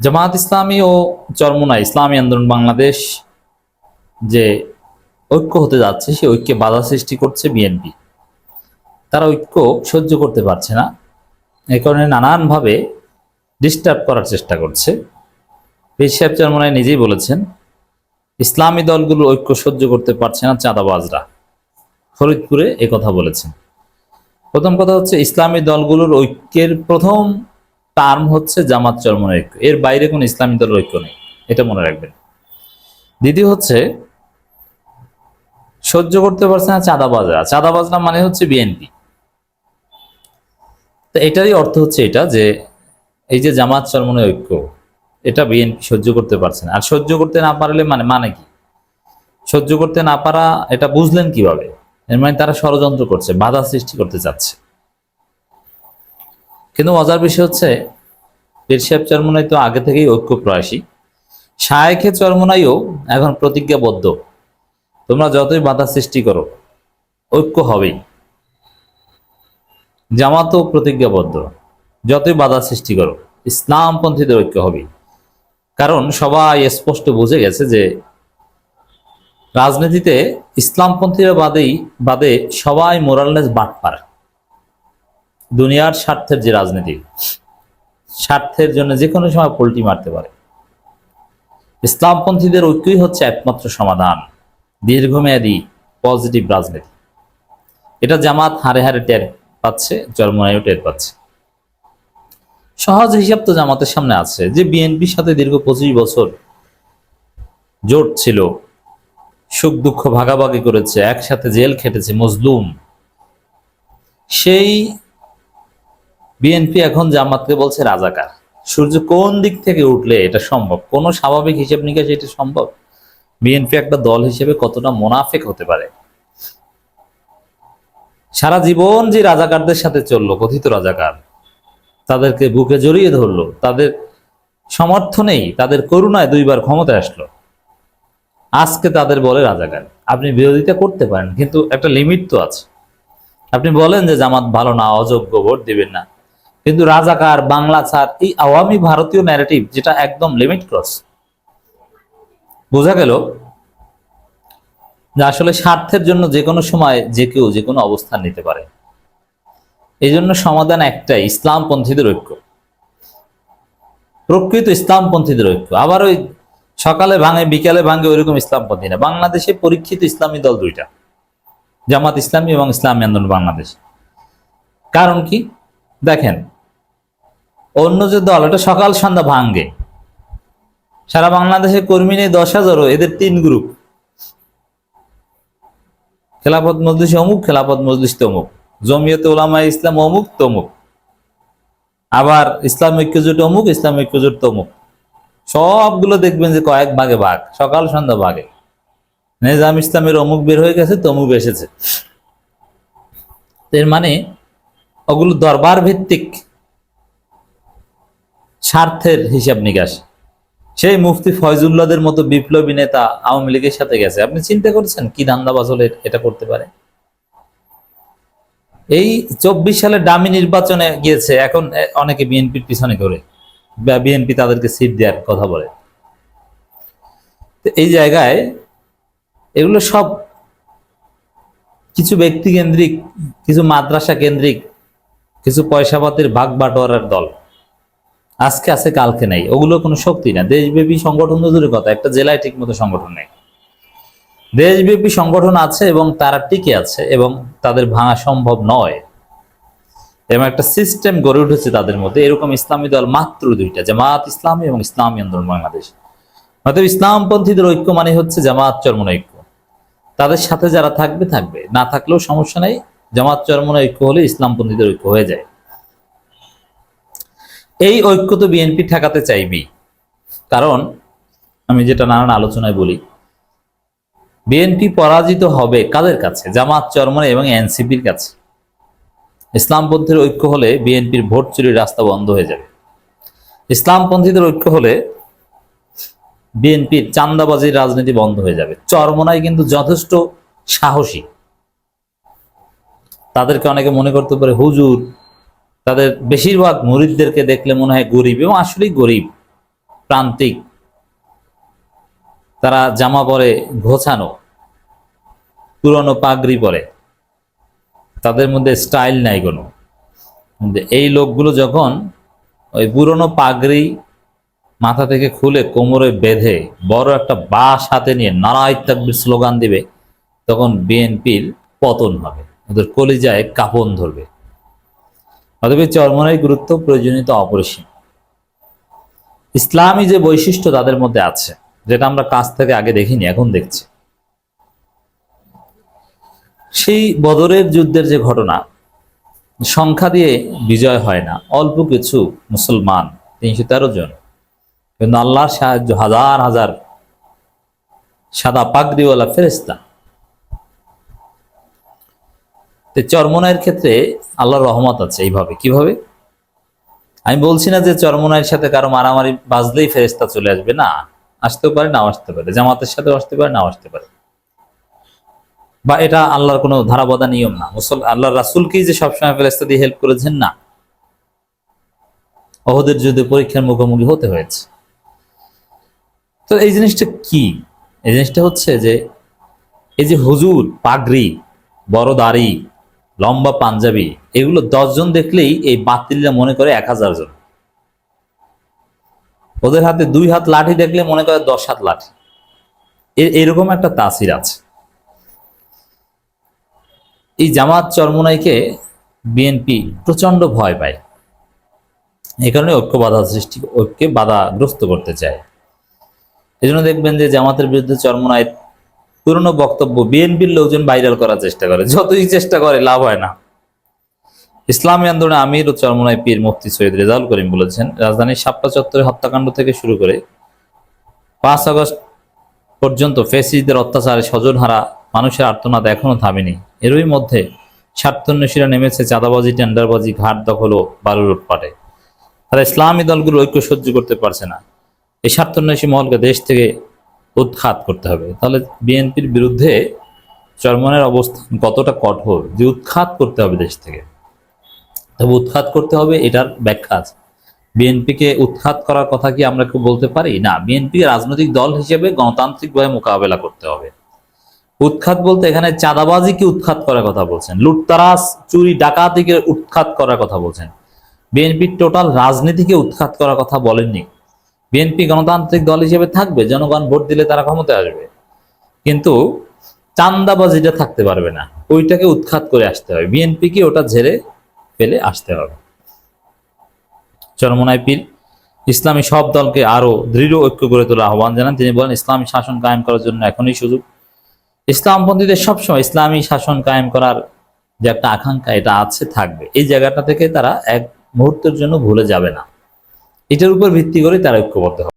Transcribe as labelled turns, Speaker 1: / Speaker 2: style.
Speaker 1: জামাত ইসলামী ও চরমুনা ইসলামী আন্দোলন বাংলাদেশ যে ঐক্য হতে যাচ্ছে সে ঐক্যে বাধা সৃষ্টি করছে বিএনপি। তারা ঐক্য সহ্য করতে পারছে না। এই কারণে নানানভাবে ডিস্টার্ব করার চেষ্টা করছে। পীর সাহেব চরমুনাই নিজেই বলেছেন, ইসলামী দলগুলো ঐক্য সহ্য করতে পারছে না চাঁদাবাজরা। ফরিদপুরে এ কথা বলেছেন। প্রথম কথা হচ্ছে, ইসলামী দলগুলোর ঐক্যের প্রথম টার্ম হচ্ছে জামাত চরমনের ঐক্য। এর বাইরে কোনো ইসলামী দলের ঐক্য নেই। এটা মনে রাখবেন। দ্বিতীয় হচ্ছে, সহ্য করতে পারছে না চাঁদাবাজরা। চাঁদাবাজরা মানে হচ্ছে বিএনপি। তো এটারই অর্থ হচ্ছে এটা যে, এই যে জামাত চরমনের ঐক্য, এটা বিএনপি সহ্য করতে পারছে না। আর সহ্য করতে না পারলে মানে মানে কি? সহ্য করতে না পারা, এটা বুঝলেন কীভাবে? এর মানে তারা ষড়যন্ত্র করছে, বাধা সৃষ্টি করতে চাচ্ছে। কিন্তু মজার বিষয় হচ্ছে পীর সাহেব চরমনাই তো আগে থেকেই ঐক্য প্রয়াসী শায়েখে চরমনাইও এখন প্রতিজ্ঞাবদ্ধ। তোমরা যতই বাধা সৃষ্টি করো, ঐক্য হবেই। জামাতও প্রতিজ্ঞাবদ্ধ। যতই বাধা সৃষ্টি করো, ইসলামপন্থীদের ঐক্য হবেই। কারণ সবাই স্পষ্ট বুঝে গেছে যে, রাজনীতিতে ইসলামপন্থীরা বাদেই, বাদে সবাই মোরালনেস বাট বাটপার। দুনিয়ার স্বার্থের যে রাজনীতি, স্বার্থের জন্য যে কোনো সময় পোল্টি মারতে পারে। ইসলামপন্থীদের ঐক্যই হচ্ছে একমাত্র সমাধান, দীর্ঘমেয়াদী পজিটিভ রাজনীতি। এটা জামাত হারে হারে টের পাচ্ছে জন্মনায়ও টের পাচ্ছে। সহজ হিসাব তো জামাতের সামনে আছে যে বিএনপির সাথে দীর্ঘ পঁচিশ বছর জোট ছিল, সুখ দুঃখ ভাগাভাগি করেছে, একসাথে জেল খেটেছে, মজলুম। সেই বিএনপি এখন জামাতকে বলছে রাজাকার। সূর্য কোন দিক থেকে উঠলে এটা সম্ভব? কোনো স্বাভাবিক হিসেব নিকাশ এটা সম্ভব? বিএনপি একটা দল হিসেবে কতটা মোনাফেক হতে পারে? সারা জীবন যে রাজাকারদের সাথে চলল, কথিত রাজাকার, তাদেরকে বুকে জড়িয়ে ধরলো, তাদের সমর্থনেই তাদের করুণায় দুইবার ক্ষমতায় আসলো। আজকে তাদের বলে রাজাকার। আপনি বিরোধিতা করতে পারেন, কিন্তু একটা লিমিট তো আছে। আপনি বলেন যে জামাত ভালো না, অযোগ্য, ভোট দিবেন না। কিন্তু রাজাকার, বাংলা ছাড়, এই আওয়ামী ভারতীয় ন্যারেটিভ যেটা একদম লিমিট ক্রস বোঝা গেল? যে আসলে স্বার্থের জন্য যে কোনো সময় যে কেউ যে কোনো অবস্থান নিতে পারে। এই জন্য সমাধান একটাই, ইসলামপন্থীদের ঐক্য। প্রকৃত ইসলামপন্থীদের ঐক্য। আবার ওই সকালে ভাঙে, বিকালে ভাঙে ওইরকম ইসলামপন্থী না। বাংলাদেশে পরীক্ষিত ইসলামী দল দুইটা, জামাত ইসলামী এবং ইসলামী আন্দোলন বাংলাদেশ। কারণ কি? দেখেন অন্য যে দল, এটা সকাল সন্ধ্যা ভাঙ্গে। সারা বাংলাদেশে কর্মী নেই দশ হাজারও, এদের তিন গ্রুপ খেলাপথ মজলিস অমুক খেলাপথ মজলিস তমুক। জমিয়তে ওলামা ইসলাম অমুক, তমুক। আবার ইসলাম ঐক্যজোট অমুক, ইসলাম ঐক্যজোট তমুক। সবগুলো দেখবেন যে কয়েক ভাগে ভাগ, সকাল সন্ধ্যা ভাগে। নিজাম ইসলামের অমুক বের হয়ে গেছে, তমুক এসেছে। এর মানে ওগুলো দরবার ভিত্তিক। স্বার্থের হিসাব নিকাশ। সেই মুফতি ফয়জুল্লাদের মতো বিপ্লবী নেতা আওয়ামী লীগের সাথে গেছে। আপনি চিন্তা করছেন কি ধান্দাবাজ হলে এটা করতে পারে? এই চব্বিশ সালে ডামি নির্বাচনে গিয়েছে। এখন অনেকে বিএনপির পিছনে করে বিএনপি তাদেরকে সিট দেওয়ার কথা বলে। এই জায়গায় এগুলো সব কিছু ব্যক্তি কেন্দ্রিক, কিছু মাদ্রাসা কেন্দ্রিক, কিছু পয়সাপাতির ভাগ বাটোয়ারার দল। আজকে আছে, কালকে নেই। ওগুলো কোনো শক্তি না। দেশব্যাপী সংগঠন তো দূরের কথা, একটা জেলায় ঠিক মতো সংগঠন নেই। দেশব্যাপী সংগঠন আছে এবং তারা টিকে আছে এবং তাদের ভাঙা সম্ভব নয়। এবং একটা সিস্টেম গড়ে উঠেছে তাদের মধ্যে। এরকম ইসলামী দল মাত্র দুইটা, জামাত ইসলামী এবং ইসলামী আন্দোলন বাংলাদেশ। অতএব ইসলামপন্থীদের ঐক্য মানে হচ্ছে জামাত চরমন ঐক্য। তাদের সাথে যারা থাকবে থাকবে। না থাকলেও সমস্যা নেই। জামাত চরমন ঐক্য হলে ইসলামপন্থীদের ঐক্য হয়ে যায়। এই ঐক্য তো বিএনপি ঠেকাতে চাইবেই। কারণ, আমি যেটা নানান আলোচনায় বলি, বিএনপি পরাজিত হবে কাদের কাছে? জামাত চরমনে এবং এনসিপির কাছে। ইসলামপন্থীর ঐক্য হলে বিএনপির ভোট চুরির রাস্তা বন্ধ হয়ে যাবে। ইসলামপন্থীদের ঐক্য হলে বিএনপির চান্দাবাজির রাজনীতি বন্ধ হয়ে যাবে। চরমনায় কিন্তু যথেষ্ট সাহসী। তাদেরকে অনেকে মনে করতে পারে, হুজুর তাদের বেশিরভাগ মুরিদদেরকে দেখলে মনে হয় গরিব এবং আসলেই গরিব, প্রান্তিক। তারা জামা পরে ঘোছানো পুরনো পাগড়ি পরে। তাদের মধ্যে স্টাইল নাই কোনো। এই লোকগুলো যখন ওই পুরনো পাগড়ি মাথা থেকে খুলে কোমরে বেঁধে বড় একটা বাঁশ হাতে নিয়ে নারায় তাকবির স্লোগান দিবে, তখন বিএনপির পতন হবে। ওদের কলিজায় কাপন ধরবে। অতএব চরমনের গুরুত্ব প্রয়োজনীয়তা অপরিসীম। ইসলামী যে বৈশিষ্ট্য তাদের মধ্যে আছে, যেটা আমরা কাছ থেকে আগে দেখিনি, এখন দেখছি। সেই বদরের যুদ্ধের যে ঘটনা, সংখ্যা দিয়ে বিজয় হয় না। অল্প কিছু মুসলমান, তিনশো তেরো জন। কিন্তু আল্লাহর সাহায্য হাজার হাজার সাদা পাগড়িওয়ালা ফেরেস্তা তো চরমনায়ের ক্ষেত্রে আল্লাহর রহমত আছে এইভাবে। কীভাবে? আমি বলছি না যে চরমনায়ের সাথে কারও মারামারি বাজলেই ফেরেস্তা চলে আসবে। না, আসতেও পারে, নাও আসতে পারে। জামাতের সাথে আসতে পারে, নাও আসতে পারে। বা এটা আল্লাহর কোনো ধারাবধা নিয়ম না। মুসল আল্লাহ রাসুলকেই যে সবসময় ফেরেস্তা দিয়ে হেল্প করেছেন, না। অহদের যুদ্ধে পরীক্ষার মুখোমুখি হতে হয়েছে। তো এই জিনিসটা কি? এই জিনিসটা হচ্ছে যে, এই যে হুজুর, পাগড়ি, বড় দাড়ি লম্বা পাঞ্জাবি, এগুলো দশজন দেখলেই এই বাতিলরা মনে করে এক হাজার জন। ওদের হাতে দুই হাত লাঠি দেখলে মনে করে দশ হাত লাঠি। এ- এরকম একটা তাসির আছে। এই জামাত চরমনাইকে বিএনপি প্রচণ্ড ভয় পায়। এই কারণে ঐক্য বাধা সৃষ্টি ঐক্যে বাধাগ্রস্ত করতে চায়। এই জন্য দেখবেন যে জামাতের বিরুদ্ধে চরমনায় পুরনো বক্তব্য, বিএনপির লোকজন ভাইরাল করার চেষ্টা করে। যতই চেষ্টা করে, লাভ হয় না। ইসলামী আন্দোলনে আমির ও চরমনায় পীর মুফতি সৈয়দ রেজাউল করিম বলেছেন, রাজধানীর শাপলা চত্বরে হত্যাকাণ্ড থেকে শুরু করে পাঁচ আগস্ট পর্যন্ত ফেসিদের অত্যাচারে স্বজনহারা মানুষের আর্তনাদ এখনও থামেনি। এরই মধ্যে স্বার্থন্বেষীরা নেমেছে চাঁদাবাজি, টেন্ডারবাজি, ঘাট দখল ও বালুর উৎপাটে তারা ইসলামী দলগুলো ঐক্য সহ্য করতে পারছে না। এই স্বার্থন্বেষী মহলকে দেশ থেকে উৎখাত করতে হবে। তাহলে বিএনপির বিরুদ্ধে চরমনের অবস্থান কতটা কঠোর যে উৎখাত করতে হবে দেশ থেকে? তবে উৎখাত করতে হবে এটার ব্যাখ্যা আছে। বিএনপিকে উৎখাত করার কথা কি আমরা কেউ বলতে পারি? না, বিএনপি রাজনৈতিক দল হিসেবে গণতান্ত্রিকভাবে মোকাবেলা করতে হবে। উৎখাত বলতে এখানে চাঁদাবাজিকে উৎখাত করার কথা বলছেন? লুটতারাস চুরি, ডাকাতিকে উৎখাত করার কথা বলছেন। বিএনপির টোটাল রাজনীতিকে উৎখাত করার কথা বলেননি। বিএনপি গণতান্ত্রিক দল হিসেবে থাকবে, জনগণ ভোট দিলে তারা ক্ষমতায় আসবে। কিন্তু চান্দাবাজিটা থাকতে পারবে না। ওইটাকে উৎখাত করে আসতে হবে। বিএনপিকে ওটা ঝেড়ে ফেলে আসতে হবে। চরমনায় পীর ইসলামী সব দলকে আরও দৃঢ় ঐক্য করে তোলার আহ্বান জানান। তিনি বলেন, ইসলামী শাসন কায়েম করার জন্য এখনই সুযোগ। ইসলামপন্থীদের সবসময় ইসলামী শাসন কায়েম করার যে একটা আকাঙ্ক্ষা, এটা আছে, থাকবে। এই জায়গাটা থেকে তারা এক মুহূর্তের জন্য ভুলে যাবে না। এটার উপর ভিত্তি করে তারা ঐক্যবদ্ধ হবে।